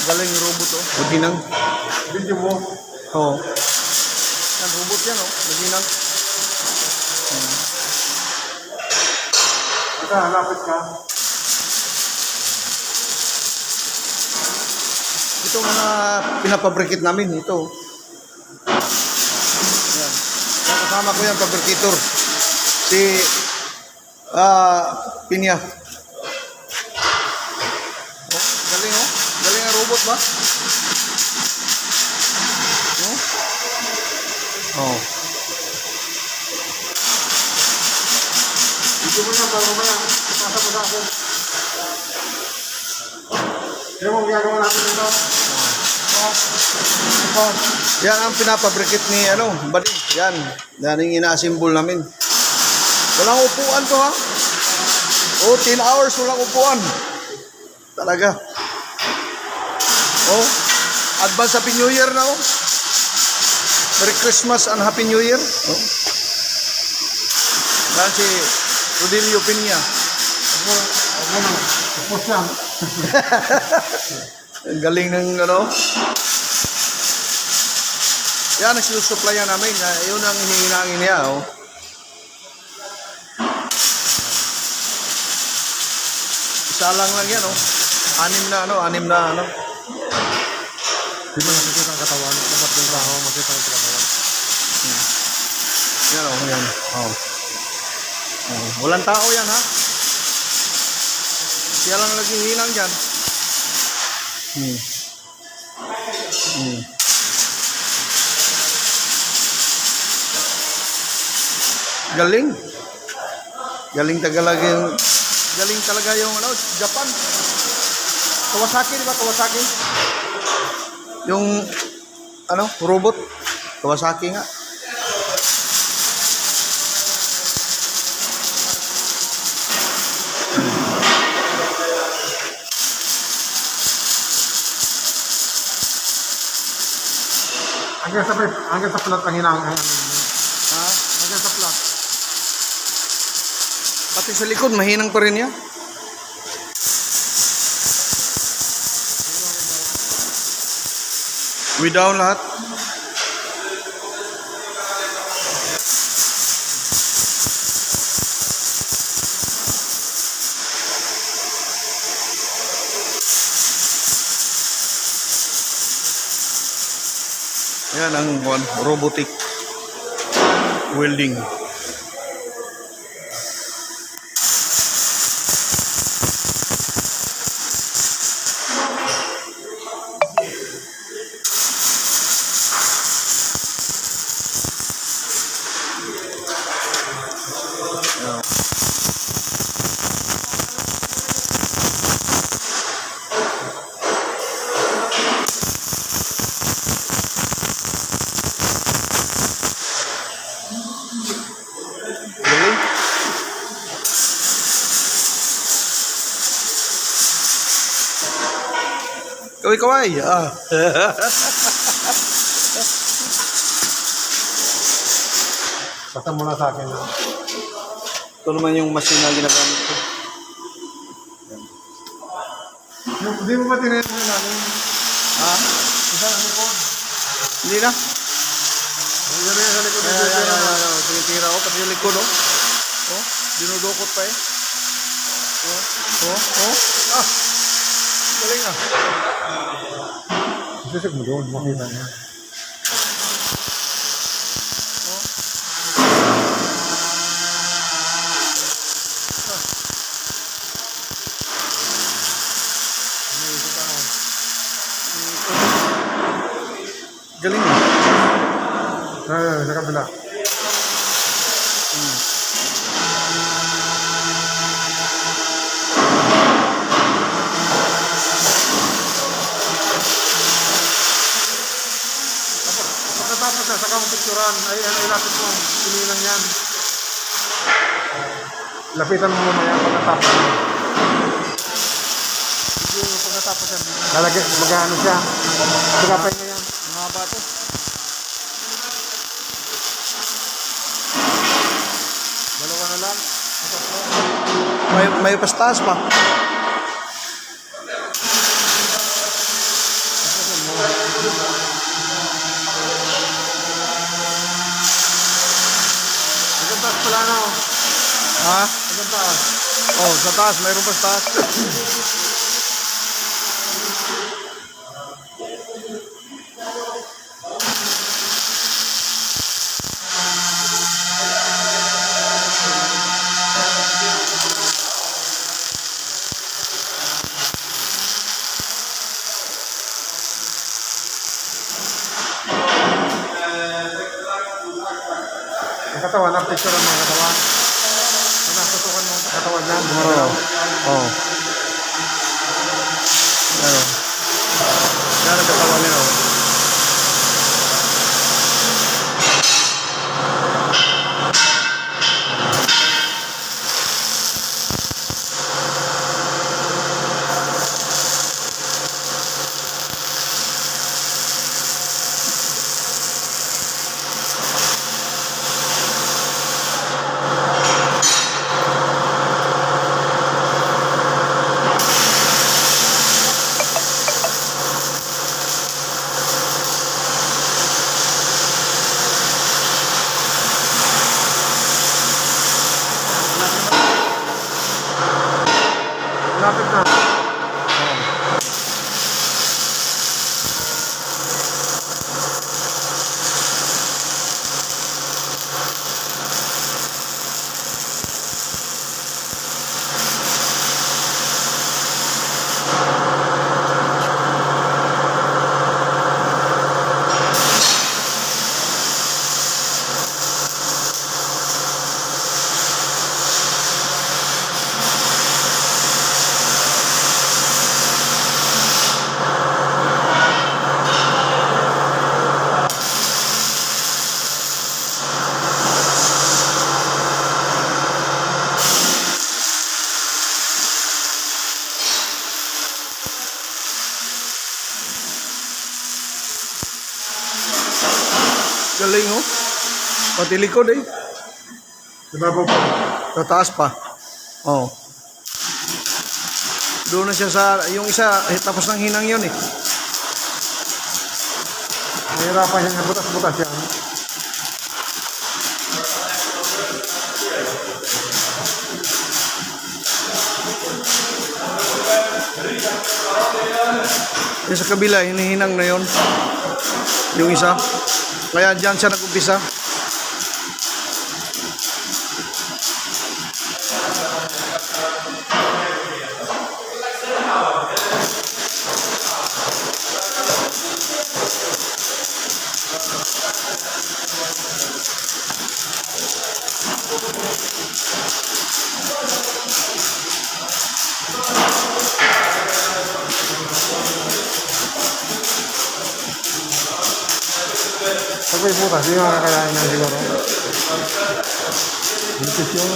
Galing robot oh. Maginang. Video mo. Oo. Yan, robot yan oh. Maginang. Basta halapit ka. Ito mga pinapabrikit namin. Ito. Yan. Kasama ko yan, fabricator. Si ah Pinya. Oh, galing oh. Robot ba? Oh. Oh. Video mo na para mamaya. Pasa mo sa akin. Yan mo ang ginagawa natin dito. Oh. Yan ang pinapabrikit ni ano, Badi. Yan. Yan ang ina-assemble namin. Walang upuan to ha. Oh, 10 hours walang upuan. Talaga. Oh, advance Happy New Year na oh. Merry Christmas and Happy New Year. Oh. Yan si Rodilio Piña. Ako, ako na. Yan. Ang galing ng ano. Yan, nagsusuplayan namin. Ah, Yun ang hinangin niya. Oh. Isa lang lang yan. Oh. Anim na ano, anim na ano. Di mo nakikita ang katawan. Dapat yung trabaho, makita ang katawan. Yan oh, yan. Oh. oh. Walang tao yan ha. Siya lang laging hinang dyan. Hmm. Hmm. Galing. Galing talaga yung galing talaga yung ano, Japan. Kawasaki, di ba? Kawasaki. Yung ano, robot. Kawasaki nga. Hanggang sa, hanggang sa plat ang hinang. Hanggang Ha? sa plat. Pati sa likod, mahinang pa rin yan. Down lahat. Yan ang robotic welding. Kaway kaway. Ah. Basta muna sa akin. Ito naman yung machine na ginagamit ko. Hindi mo ba tinayin na namin? Ha? Isa ang likod. Hindi na. Ang gano'n yung sa likod. Ayan, ayan, ayan, ayan, ayan. Tinitira ko pati yung likod, oh. Oh, dinudukot pa eh. Oh, oh, oh. Ah! Galing ah. Sisig mo doon, makita niya. Picturean. Ay, ay, ay, lapit mo. Pinilang yan. Lapitan mo mamaya pagkatapos. Video yung pagkatapos yan. Lalagay, mag-ano siya. Pagkapay mo yan. Mahaba to. Dalawa na lang. May, may pastas pa. Ha? Hanggang taas. Oh, sa taas. Mayroon pa sa taas. Katawan, ang picture ng mga katawan. Ang natutukan mo sa katawan niya. Oo. Oh. Ano? Yan ang katawan niya. oh. Lapit na. Galing oh. Pati likod eh. Dibabaw pa. Sa taas pa. Oh. Doon na siya sa, yung isa, eh, tapos ng hinang yun eh. Mahirapan yan. Butas-butas yan. Yung sa kabila, hinihinang na yon Yung isa. Kaya dyan siya nag-umpisa. Pag may butas, hindi makakayain na siguro. Nipis yung...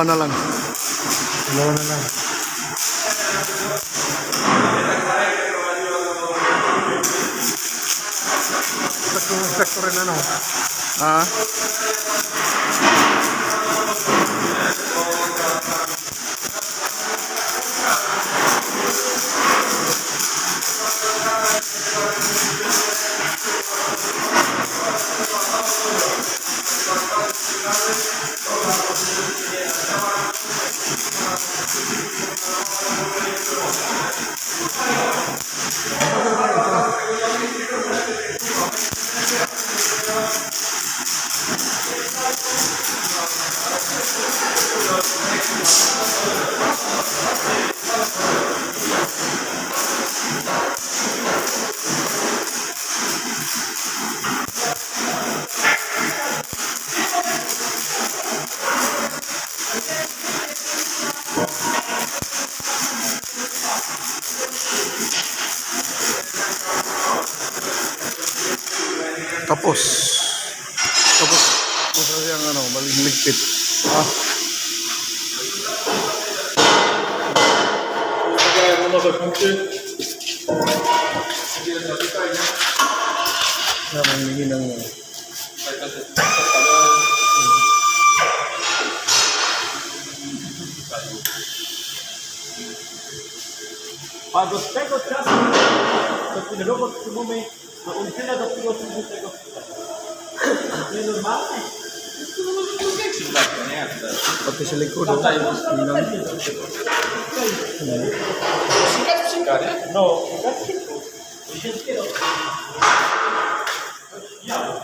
Dalawa na lang. Dalawa na lang. Sakto sakto rin ano. Ha? Tapos. Tapos. Tapos na siyang ano, maling ligpit. Ha? Nagkaya mo sa function. Hindi na napitay niya. Nakamingin ng... Ay. Albo z tego czasu, do którego robot przyjmuje, do umyla, do którego przyjmuje tego Nie normalne? Bo się lekuje. Kaczyka, nie? No, kaczyka. Dziesięckiego. Ja.